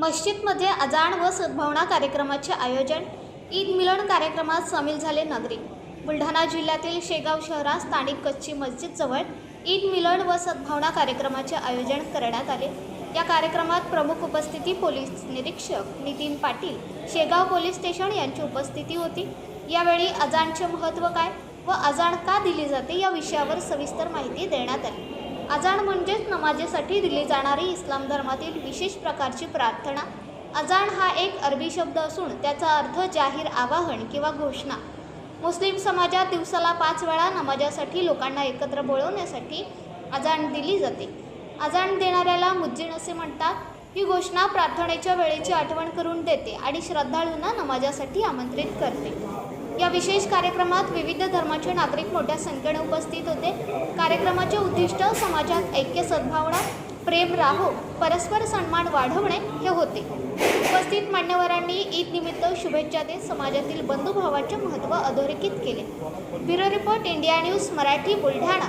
मस्जिदमध्ये अजाण व सद्भावना कार्यक्रमाचे आयोजन ईद मिलन कार्यक्रमात सामील झाले नागरिक. बुलढाणा जिल्ह्यातील शेगाव शहरात स्थानिक कच्ची मस्जिदजवळ ईद मिलन व सद्भावना कार्यक्रमाचे आयोजन करण्यात आले. या कार्यक्रमात प्रमुख उपस्थिती पोलीस निरीक्षक नितीन पाटील शेगाव पोलीस स्टेशन यांची उपस्थिती होती. यावेळी अजाणचे महत्त्व काय व अजाण का दिली जाते या विषयावर सविस्तर माहिती देण्यात आली. अजाण म्हणजेच नमाजेसाठी दिली जाणारी इस्लाम धर्मातील विशेष प्रकारची प्रार्थना. अजाण हा एक अरबी शब्द असून त्याचा अर्थ जाहीर आवाहन किंवा घोषणा. मुस्लिम समाजात दिवसाला पाच वेळा नमाजासाठी लोकांना एकत्र बोलवण्यासाठी अजाण दिली जाते. अजाण देणाऱ्याला मुज्जिन असे म्हणतात. ही घोषणा प्रार्थनेच्या वेळेची आठवण करून देते आणि श्रद्धाळूंना नमाजासाठी आमंत्रित करते. या विशेष कार्यक्रमात विविध धर्माचे नागरिक मोठ्या संख्येने उपस्थित होते. कार्यक्रमाचे उद्दिष्ट समाजात ऐक्य सद्भावना प्रेम राहो परस्पर सन्मान वाढवणे हे होते. उपस्थित मान्यवरांनी ईद निमित्त शुभेच्छा देत समाजातील बंधुभावाचे महत्त्व अधोरेखित केले. Bureau report India News Marathi Buldhana.